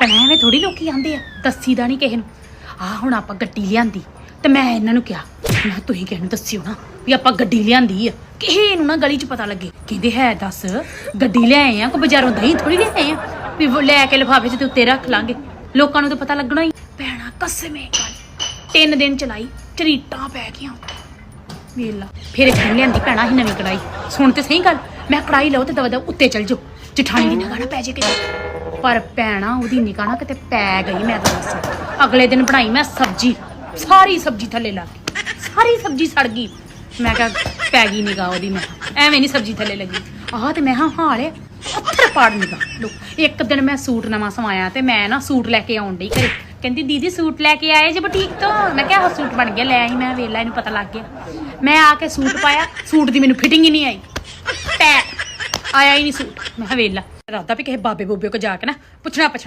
ਪਰ ਐਵੇਂ ਥੋੜੀ ਲੋਕੀ ਆਂਦੇ ਆ, ਦੱਸੀ ਦਾ ਨਹੀਂ ਕਿਸੇ ਨੂੰ। ਆ ਹੁਣ ਆਪਾਂ ਗੱਡੀ ਲਿਆਂਦੀ, ਤੇ ਮੈਂ ਇਹਨਾਂ ਨੂੰ ਕਿਹਾ, ਮੈਂ ਕਿਹਾ ਤੁਸੀਂ ਕਿਸੇ ਨੂੰ ਦੱਸਿਓ ਨਾ ਵੀ ਆਪਾਂ ਗੱਡੀ ਲਿਆਂਦੀ ਆ। ਕਿਸੇ ਨੂੰ ਨਾ ਗਲੀ 'ਚ ਪਤਾ ਲੱਗੇ। ਕਹਿੰਦੇ ਹੈ ਦੱਸ, ਗੱਡੀ ਲਿਆਏ ਆ ਕੋ ਬਾਜ਼ਾਰੋਂ ਦਹੀਂ ਥੋੜੀ ਲਿਆਏ ਆ? ਵੀ ਉਹ ਲੈ ਕੇ ਲਿਫਾਫੇ 'ਚ ਤੇ ਉੱਤੇ ਰੱਖ ਲਾਂਗੇ। ਲੋਕਾਂ ਨੂੰ ਤਾਂ ਪਤਾ ਲੱਗਣਾ ਹੀ। ਭੈਣਾ, ਕਸਮੇ ਗੱਲ ਤਿੰਨ ਦਿਨ ਚਲਾਈ ਚਰੀਟਾਂ ਪੈ ਗਈਆਂ। ਵੇਲਾ ਫਿਰ ਇੱਕ ਦਿਨ ਲਿਆਂਦੀ ਭੈਣਾ ਹੀ ਨਵੀਂ ਕੜਾਈ ਸੁਣ ਤੇ ਸਹੀ ਗੱਲ, ਮੈਂ ਕੜਾਈ ਲਓ ਤੇ ਦਵਾ ਦਵਾ ਉੱਤੇ ਚਲ ਜਾਓ। ਜਠਾਣੀ ਦੀ ਨਿਗਾਹ ਨਾ ਪੈ ਜੇ ਕਿਤੇ। ਪਰ ਭੈਣਾ ਉਹਦੀ ਨਿਗਾਹ ਨਾ ਕਿਤੇ ਪੈ ਗਈ, ਮੈਂ ਤਾਂ ਦੱਸ। ਅਗਲੇ ਦਿਨ ਬਣਾਈ ਮੈਂ ਸਬਜੀ। ਸਾਰੀ ਸਬਜੀ ਥੱਲੇ ਲੱਗ ਗਈ ਸਾਰੀ ਸਬਜੀ ਸੜ ਗਈ। ਮੈਂ ਕਿਹਾ, ਪੈ ਗਈ ਨਿਗਾਹ ਉਹਦੀ ਮੈਂ। ਐਵੇਂ ਨਹੀਂ ਸਬਜੀ ਥੱਲੇ ਲੱਗੀ। ਆਹ ਤੇ ਮੈਂ ਹਾਂ ਹਾਲੇ ਪੱਥਰ ਪਾੜ ਨਿਗਾਹ। ਲੋ, ਇੱਕ ਦਿਨ ਮੈਂ ਸੂਟ ਨਵਾਂ ਸਵਾਇਆ ਤੇ ਮੈਂ ਨਾ ਸੂਟ ਲੈ ਕੇ ਆਉਣ ਡਈ ਘਰੇ। ਕਹਿੰਦੀ, ਦੀਦੀ, ਸੂਟ ਲੈ ਕੇ ਆਏ ਜੇ ਬੁਟੀਕ ਤੋਂ? ਮੈਂ ਕਿਹਾ, ਆਹ ਸੂਟ ਬਣ ਗਿਆ, ਲੈ ਆਈ ਮੈਂ ਵੇਲਾ ਇਹਨੂੰ ਪਤਾ ਲੱਗ ਗਿਆ। ਮੈਂ ਆ ਕੇ ਸੂਟ ਪਾਇਆ, ਸੂਟ ਦੀ ਮੈਨੂੰ ਫਿਟਿੰਗ ਹੀ ਨਹੀਂ ਆਈ। ਪੈ ਆਇਆ ਹੀ ਨਹੀਂ ਸੂਟ। ਮੈਂ ਕਿਹਾ ਵੇਲਾ ਰਾਤਾ ਵੀ ਕਿਸੇ ਬਾਬੇ ਬੂਬੇ ਕੋ ਜਾ ਕੇ ਨਾ ਪੁੱਛਣਾ ਪੁੱਛਣਾ